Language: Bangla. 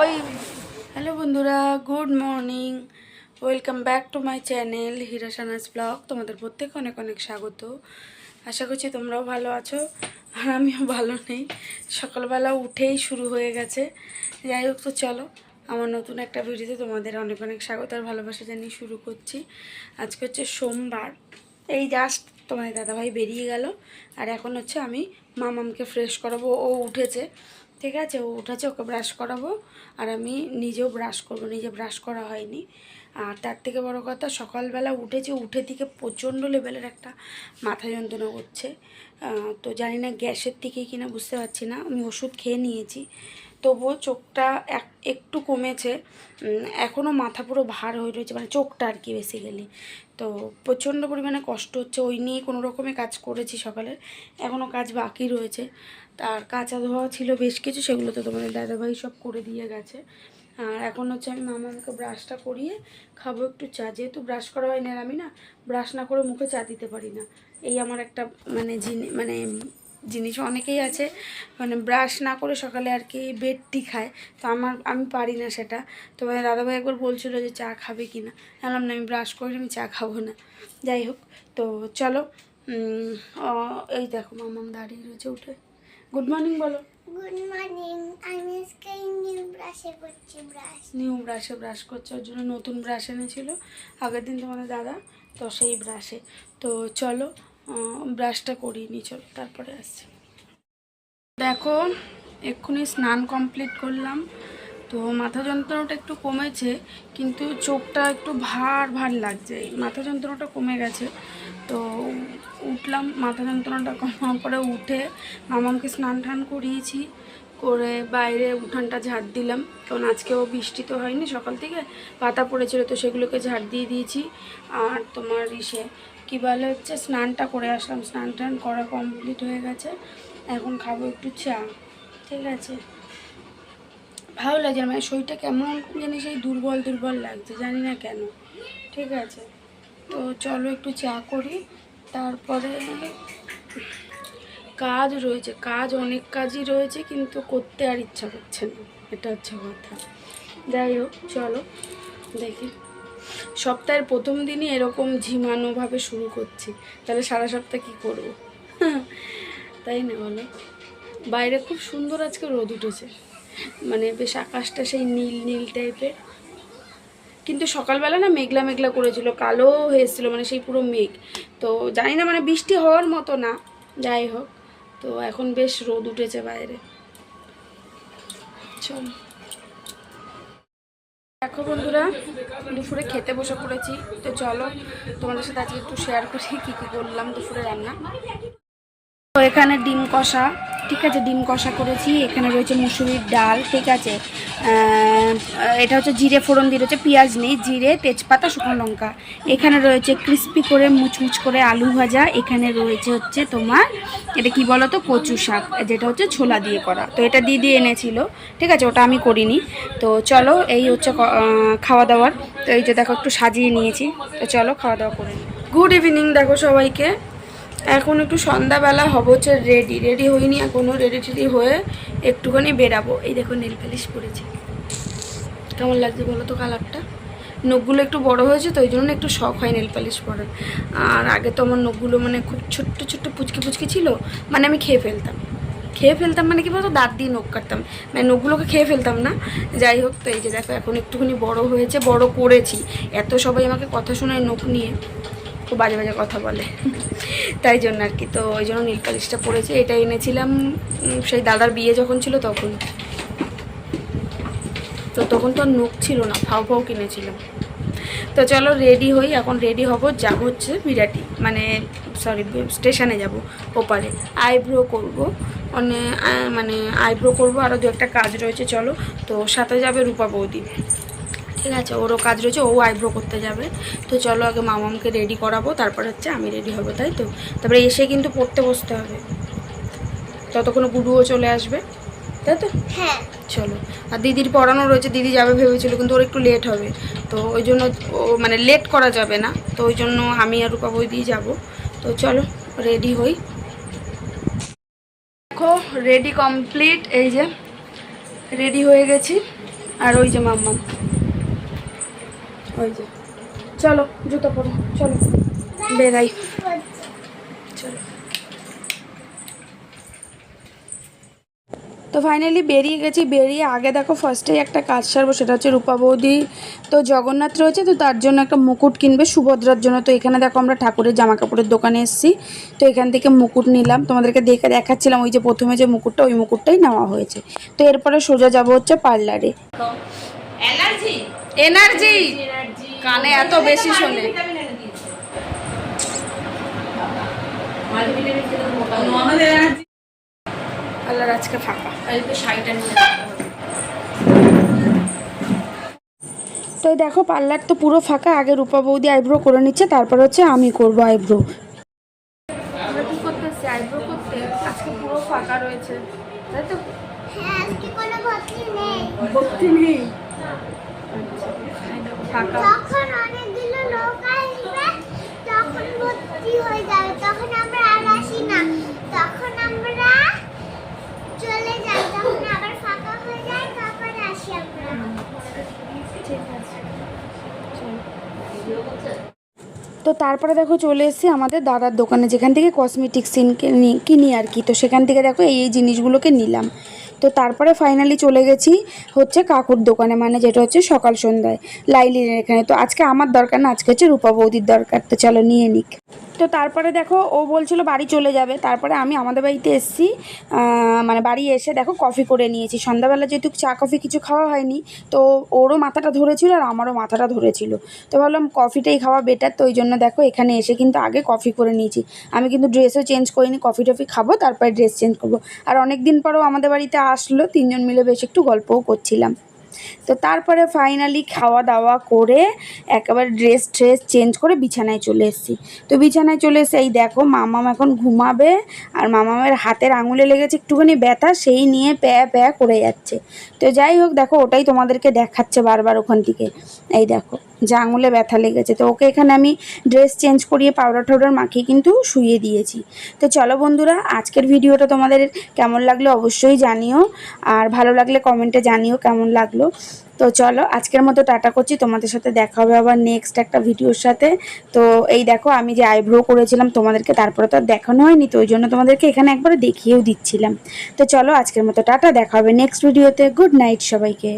ওই, হ্যালো বন্ধুরা, good morning. Welcome back to my channel হিরাসানাস vlog. তোমাদের প্রত্যেকে অনেক অনেক স্বাগত। আশা করছি তোমরাও ভালো আছো, আর আমিও ভালো নেই। সকালবেলা উঠেই শুরু হয়ে গেছে। যাই হোক তো চলো, আমার নতুন একটা ভিডিওতে তোমাদের অনেক অনেক স্বাগত আর ভালোবাসা জানিয়ে শুরু করছি। আজকে হচ্ছে সোমবার। এই জাস্ট তোমাদের দাদাভাই বেরিয়ে গেল, আর এখন হচ্ছে আমি মামামকে ফ্রেশ করাবো। ও উঠেছে। ঠিক আছে, ও উঠেছে ওকে ব্রাশ করাবো। আর আমি নিজেও ব্রাশ করব, নিজে ব্রাশ করা হয়নি। আর তার থেকে বড় কথা, সকালবেলা উঠেছি, উঠে থেকে প্রচণ্ড লেভেলের একটা মাথা যন্ত্রণা করছে। তো জানি না গ্যাসের থেকে কিনা, বুঝতে পারছি না। আমি ওষুধ খেয়ে নিয়েছি। তবুও চোখটা এক, একটু কমেছে। এখনও মাথা পুরো ভার হয়ে রয়েছে মানে চোখটা আর কি বেসিক্যালি তো প্রচণ্ড পরিমাণে কষ্ট হচ্ছে। ওই নিয়ে কোনো রকমে কাজ করেছি সকালে। এখনও কাজ বাকি রয়েছে। তার কাঁচা ধোয়া ছিল বেশ কিছু সেগুলো তো তোমাদের দাদাভাই সব করে দিয়ে গেছে। আর এখন হচ্ছে আমি মামাকে ব্রাশটা করিয়ে খাব একটু চা। যেহেতু ব্রাশ করা হয় না আমি না, ব্রাশ না করে মুখে চা দিতে পারি না। এই আমার একটা মানে জিনিস মানে জিনিস অনেকেই আছে মানে ব্রাশ না করে সকালে আর কি বেড টি খায়। তো আমার আমি পারি না সেটা। তো মানে দাদাভাই একবার বলছিল যে চা খাবে কি না। জানলাম না আমি ব্রাশ করে আমি চা খাব না। যাই হোক তো চলো এই দেখো মামাম দাঁড়িয়ে রয়েছে উঠে। গুড মর্নিং বলো। গুড মর্নিং আমি আজকে নিউ ব্রাশে করছি ব্রাশ নিউ ব্রাশে ব্রাশ করছে ওর জন্য নতুন ব্রাশ এনেছিল আগের দিন তোমাদের দাদা তো সেই ব্রাশে তো চলো ব্রাশটা করিয়ে নিই চলো, তারপরে আসছি। দেখো, এক্ষুনি স্নান কমপ্লিট করলাম। তো মাথা যন্ত্রণাটা একটু কমেছে, কিন্তু চোখটা একটু ভার ভার লাগছে। মাথা যন্ত্রণাটা কমে গেছে। তো উঠলাম মাথা যন্ত্রণাটা কমার পরে উঠে মামাকে স্নান টান করিয়েছি, করে বাইরে উঠানটা ঝাড় দিলাম। কারণ আজকেও বৃষ্টি তো হয়নি সকাল থেকে, পাতা পড়েছিল, তো সেগুলোকে ঝাড় দিয়ে দিয়েছি। আর তোমার ইসে কী বলে হচ্ছে, স্নানটা করে আসলাম। স্নান টান করা কমপ্লিট হয়ে গেছে। এখন খাব একটু চা, ঠিক আছে? ভালো লাগছে মানে শরীরটা কেমন জানি সেই দুর্বল দুর্বল লাগছে, জানি না কেন, ঠিক আছে? তো চলো একটু চা করি, তারপরে কাজ রয়েছে, কাজ অনেক কাজই রয়েছে, কিন্তু করতে আর ইচ্ছা করছে না, এটা হচ্ছে কথা। যাই হোক, চলো দেখি। সপ্তাহের প্রথম দিনই এরকম ঝিমানোভাবে শুরু করছি। তাহলে সারা সপ্তাহ কী করব? তাই না বলো? বাইরে খুব সুন্দর আজকে রোদ উঠেছে। মানে বেশ আকাশটা সেই নীল নীল টাইপের। কিন্তু সকালবেলা না মেঘলা মেঘলা করেছিল, কালো হয়েছিল মানে সেই পুরো মেঘ। তো জানি না মানে বৃষ্টি হওয়ার মতো না, যাই হোক। তো এখন বেশ রোদ উঠেছে বাইরে। চল। দেখো বন্ধুরা, দুপুরে খেতে বসে পড়েছি। তো চলো, তোমাদের সাথে আজকে একটু শেয়ার করি কী কী করলাম দুপুরে রান্না। তো এখানে ডিম কষা ঠিক আছে, ডিম কষা করেছি, এখানে রয়েছে মুসুরির ডাল, ঠিক আছে। এটা হচ্ছে জিরে ফোড়ন দিয়ে রয়েছে পেঁয়াজ নেই, জিরে, তেজপাতা, শুকনো লঙ্কা। এখানে রয়েছে ক্রিস্পি করে মুচমুচ করে আলু ভাজা, এখানে রয়েছে হচ্ছে তোমার, এটা কি বলো তো কচু শাক, যেটা হচ্ছে ছোলা দিয়ে করা। তো এটা দিদি এনেছিল, ঠিক আছে, ওটা আমি করিনি। তো চলো, এই হচ্ছে খাওয়া দাওয়ার। তো এই যে দেখো, একটু সাজিয়ে নিয়েছি। তো চলো, খাওয়া দাওয়া করে গুড ইভিনিং দেখো সবাইকে। এখন একটু সন্ধ্যাবেলা হব হচ্ছে রেডি রেডি হইনি এখনও রেডি টেডি হয়ে একটুখানি বেরাবো। এই দেখো নেল পালিশ পরেছি। কেমন লাগছে বলো তো কালারটা? নখগুলো একটু বড় হয়েছে, তো ওই জন্য একটু শখ হয় নেল পালিশ পরার। আর আগে তো আমার নখগুলো মানে খুব ছোট্ট ছোট্ট পুচকি পুচকি ছিল মানে আমি খেয়ে ফেলতাম। খেয়ে ফেলতাম মানে কি বলতো, দাঁত দিয়ে নখ কাটতাম। মানে নখগুলোকে খেয়ে ফেলতাম না। যাই হোক, তো এই যে দেখো এখন একটুখানি বড় হয়েছে, বড় করেছি। এত সবাই আমাকে কথা শোনায় নখ নিয়ে, খুব বাজে বাজে কথা বলে। তাই জন্য আর কি। তো ওই জন্য নীল পালিশটা এটা এনেছিলাম সেই দাদার বিয়ে যখন ছিল তখন। তো তখন তো নখ ছিল না ফাও ফাও কিনেছিলাম তো চলো রেডি হই, এখন রেডি হব, যাব হচ্ছে বিরাটি মানে সরি স্টেশনে যাব, ওপারে। আইব্রো করব মানে মানে আইব্রো করব আরও দু একটা কাজ রয়েছে, চলো। তো সাথে যাবে রূপা বৌদি। ঠিক আছে ওরও কাজ রয়েছে ও আইব্রো করতে যাবে। তো চলো আগে মামামকে রেডি করাবো তারপর হচ্ছে আমি রেডি হব তাই তো? তারপরে এসে কিন্তু পড়তে বসতে হবে। ততক্ষণ গুডুও চলে আসবে তাই তো? হ্যাঁ। চলো। আর দিদির পড়ানো রয়েছে দিদি যাবে ভেবেছিল কিন্তু ওর একটু লেট হবে। তো ওই জন্য ও মানে লেট করা যাবে না তো ওই জন্য আমি আর রূপা বই দিয়ে যাব। তো চলো রেডি হই। দেখো রেডি কমপ্লিট এই যে রেডি হয়ে গেছি। আর ওই যে মাম্মাম। ওই যে। চলো, জুতো পরে, চলো। বেরাই চলো। তো ফাইনালি বেরিয়ে গেছি, বেরিয়ে আগে দেখো ফার্স্টেই একটা কাজ সারবো, সেটা হচ্ছে রূপা বৌদি তো জগন্নাথ রয়েছে, তো তার জন্য একটা মুকুট কিনবে সুভদ্রার জন্য। তো এখানে দেখো আমরা ঠাকুরের জামা কাপড়ের দোকানে এসেছি, তো এখান থেকে মুকুট নিলাম। তোমাদেরকে দেখে দেখাচ্ছিলাম ওই যে প্রথমে যে মুকুটটা, ওই মুকুটটাই নেওয়া হয়েছে। তো এরপরে সোজা যাব হচ্ছে পার্লারে। এনার্জি কানে এত বেশি শোনে। পার্লার আজকে ফাঁকা শাড়িটা নিয়ে তো দেখো পার্লার তো পুরো ফাঁকা আগে রূপা বৌদি আইব্রো করে নিচ্ছে তারপর হচ্ছে আমি করব আইব্রো। করতেছি? আইব্রো করতে? আজকে পুরো ফাঁকা রয়েছে। তাই তো? হ্যাঁ আজকে কোনো ভর্তি নেই। ভর্তি নেই? ফাঁকা তখন অনেকগুলো লোক আসবে তখন ভর্তি হয়ে যাবে। তখন আমরা আর আসি না। তখন আমরা চলে যাই। তখন আবার ফাঁকা হয়ে যায় তারপরে আসি আমরা। তো তারপরে দেখো চলে এসেছি আমাদের দাদার দোকানে যেখান থেকে কসমেটিক্স কিনি আর কি। তো সেখান থেকে দেখো এই এই জিনিসগুলোকে নিলাম। তো তারপরে ফাইনালি চলে গেছি হচ্ছে কাকুর দোকানে মানে যেটা হচ্ছে সকাল সন্ধ্যায়, লাইলিনের এখানে। তো আজকে আমার দরকার না, আজকে হচ্ছে রূপা বৌদির দরকার। তো চলো নিয়ে নিক। তো তারপরে দেখো, ও বলছিল বাড়ি চলে যাবে। তারপরে আমি আমাদের বাড়িতে এসেছি মানে বাড়ি এসে দেখো কফি করে নিয়েছি। সন্ধ্যাবেলা যেহেতু চা কফি কিছু খাওয়া হয়নি, তো ওরও মাথাটা ধরেছিল আর আমারও মাথাটা ধরেছিল। তো ভাবলাম কফিটাই খাওয়া বেটার তো ওই জন্য দেখো এখানে এসে কিন্তু আগে কফি করে নিয়েছি। আমি কিন্তু ড্রেসও চেঞ্জ করিনি কফি টফি খাব, তারপরে ড্রেস চেঞ্জ করব। আর অনেক দিন পরেও আমাদের বাড়িতে আসলো, তিনজন মিলে বেশ একটু গল্পও করছিলাম। তো তারপরে ফাইনালি খাওয়া দাওয়া করে একেবারে ড্রেস ট্রেস চেঞ্জ করে বিছানায় চলে এসেছি। তো বিছানায় চলে এসে এই দেখো মামাম এখন ঘুমাবে আর মামামের হাতের আঙুলে লেগেছে একটুখানি ব্যথা, সেই নিয়ে প্যা প্যা করে যাচ্ছে। তো যাই হোক, দেখো ওটাই তোমাদেরকে দেখাচ্ছে বারবার ওখান থেকে। এই দেখো। যে আঙুলে ব্যথা লেগেছে। তো ওকে এখানে আমি ড্রেস চেঞ্জ করিয়ে পাউডার টাউডার মাখিয়ে কিন্তু শুয়ে দিয়েছি। তো চলো বন্ধুরা, আজকের ভিডিওটা তোমাদের কেমন লাগল অবশ্যই জানিও। আর ভালো লাগলে কমেন্টে জানিও কেমন লাগল। তো চলো, আজকের মতো টাটা করছি। তোমাদের সাথে দেখা হবে আবার নেক্সট একটা ভিডিওর সাথে। তো এই দেখো, আমি যে আইব্রো করেছিলাম তোমাদেরকে, তারপরে তো আর দেখানো হয়নি, তো ওই জন্য তোমাদেরকে এখানে একবার দেখিয়েও দিচ্ছিলাম। তো চলো, আজকের মতো টাটা, দেখা হবে নেক্সট ভিডিওতে গুড নাইট সবাইকে।